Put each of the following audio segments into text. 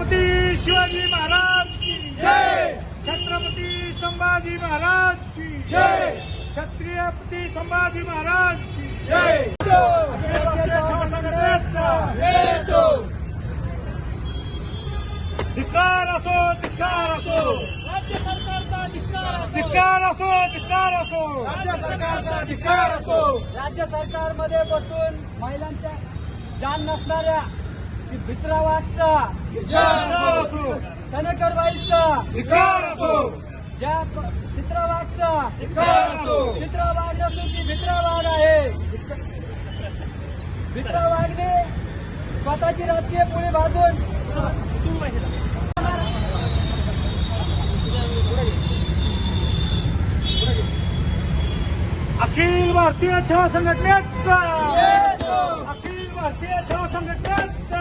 छत्रपती शिवाजी महाराज की जय! छत्रपती संभाजी महाराज की जय! छत्रपती संभाजी महाराज की जय! धिकार असो धिकार असो धिक्कार असो! राज्य सरकारचा असो! धिक्कार असो असो! राज्य सरकारचा अधिकार असो! राज्य सरकारमध्ये बसून महिलांच्या जाण नसणाऱ्या चि- भित्रावागचा धिक्कार असो. चनेकरबाईचा धिक्कार असो. या असो. चित्रावाग नसून ती भित्रावाग आहे. भित्रावागने स्वतःची राजकीय पुढे भाजून अखिल भारतीय छावा संघटनेचा असो अखिल भारतीय छावा संघटनेचा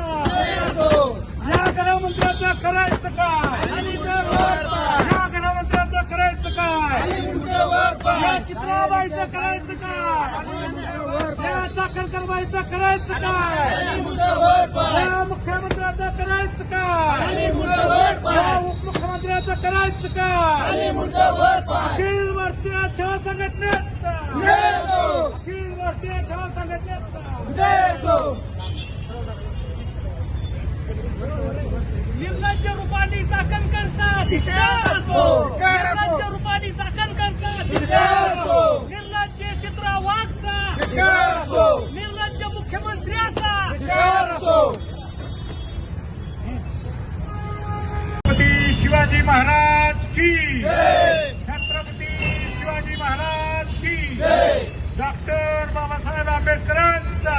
असो या गृहमंत्र्याचं करायचं काय? या गृहमंत्र्याचं करायचं काय? या चित्राबाईचं करायचं काय? या चाकणकरबाईचं करायचं काय? या मुख्यमंत्र्याचं करायचं काय? या उपमुख्यमंत्र्याचं करायचं काय? अखिल भारतीय छावा संघटनेचा अखिल भारतीय छावा संघटनेचा. निर्लज्ज रूपाने चाकणकरचा धिक्कार असो. धिक्कार असो. निर्लज्ज रूपाने चाकणकरचा धिक्कार असो. निर्लज्ज चित्रा वाघचा. असो. निर्लज्ज मुख्यमंत्र्याचा. छत्रपती शिवाजी महाराज की छत्रपती शिवाजी महाराज की डॉक्टर बाबासाहेब आंबेडकरांचा.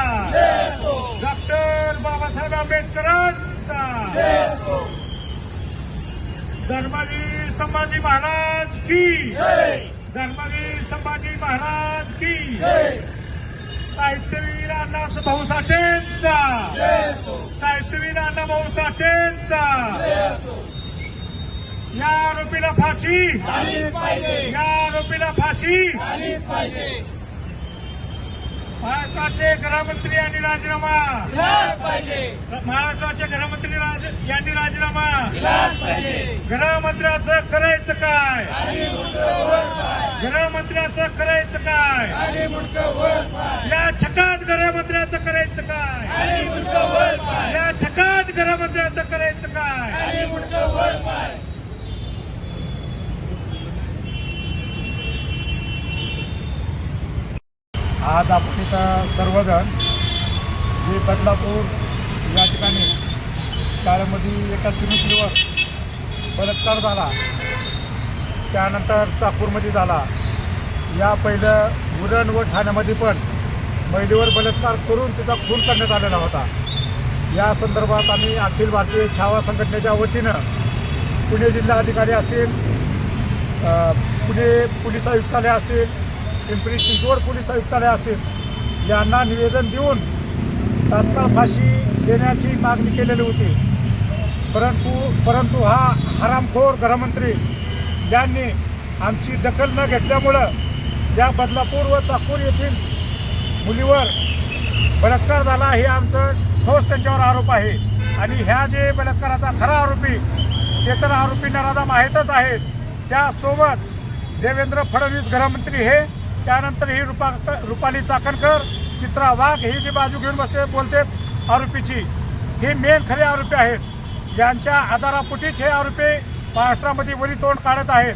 डॉक्टर बाबासाहेब आंबेडकरांचा. धर्मवीर संभाजी महाराज की धर्मवीर संभाजी महाराज की साहित्यवीर अण्णा भाऊ साठेंचा साहित्यवीर अण्णा भाऊ साठेंचा या आरोपीला फाशी! या आरोपीला फाशी! महाराष्ट्राचे गृहमंत्री यांनी राजीनामा. महाराष्ट्राचे गृहमंत्री यांनी राजीनामा. गृहमंत्र्याचं करायचं काय? गृहमंत्र्याचं करायचं काय? या छकात गृहमंत्र्याचं करायचं काय? या छकात गृहमंत्र्याचं करायचं काय? आज आपण इथं सर्वजण जे बदलापूर या ठिकाणी शाळेमध्ये एका चिमुकलीवर बलात्कार झाला त्यानंतर चाकूरमध्ये झाला. या पहिलं उरण व ठाण्यामध्ये पण महिलेवर बलात्कार करून तिचा खून करण्यात आलेला होता. या संदर्भात आम्ही अखिल भारतीय छावा संघटनेच्या वतीनं पुणे जिल्हाधिकारी असतील पुणे पोलीस आयुक्तालय असतील पिंपरी चिंचवड पोलीस आयुक्तालय असतील. यांना निवेदन देऊन तात्काळ फाशी देण्याची मागणी केलेली होती. परंतु परंतु हा हरामखोर गृहमंत्री यांनी आमची दखल न घेतल्यामुळं या बदलापूर व चाकूर येथील मुलीवर बलात्कार झाला हे आमचं ठोस त्यांच्यावर आरोप आहे. आणि ह्या जे बलात्काराचा खरा आरोपी ते तर आरोपी नराधाम आहेतच आहेत. त्यासोबत देवेंद्र फडणवीस गृहमंत्री हे त्यानंतर ही रुपा रुपाली चाकणकर चित्रा वाघ ही जी बाजू घेऊन बसते बोलते आरोपीची हे मेन खरे आरोपी आहेत. यांच्या आधारापोटीच हे आरोपी महाराष्ट्रामध्ये वरी तोंड काढत आहेत.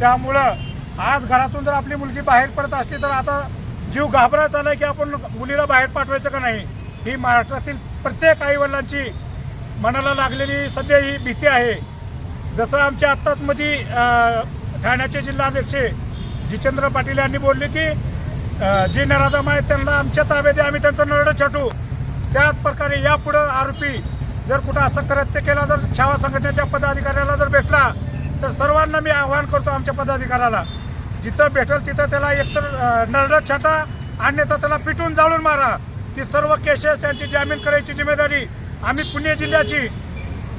त्यामुळं आज घरातून जर आपली मुलगी बाहेर पडत असली तर आता जीव घाबरायचा नाही की आपण मुलीला बाहेर पाठवायचं का नाही? ही महाराष्ट्रातील प्रत्येक आईवडिलांची मनाला लागलेली सध्या ही भीती आहे. जसं आमच्या आत्ताच मध्ये ठाण्याचे जिल्हाध्यक्ष जितेंद्र पाटील यांनी बोलले की जे नराधम आहेत त्यांना आमच्या ताब्यात आम्ही त्यांचं नरडं छाटू. त्याच प्रकारे यापुढं आरोपी जर कुठं असं करत्य केला जर छावा संघटनेच्या पदाधिकाऱ्याला जर भेटला तर सर्वांना मी आवाहन करतो आमच्या पदाधिकाऱ्याला. जिथं भेटेल तिथं त्याला एकतर अं, नरडं छाटा अन्यथा त्याला पिटून जाळून मारा. ती सर्व केसेस त्यांची जामीन करायची जिम्मेदारी आम्ही पुणे जिल्ह्याची.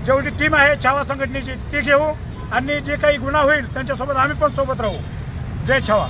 जेवढी टीम आहे छावा संघटनेची ती घेऊ. आणि जे काही गुन्हा होईल त्यांच्यासोबत आम्ही पण सोबत राहू. जय छावा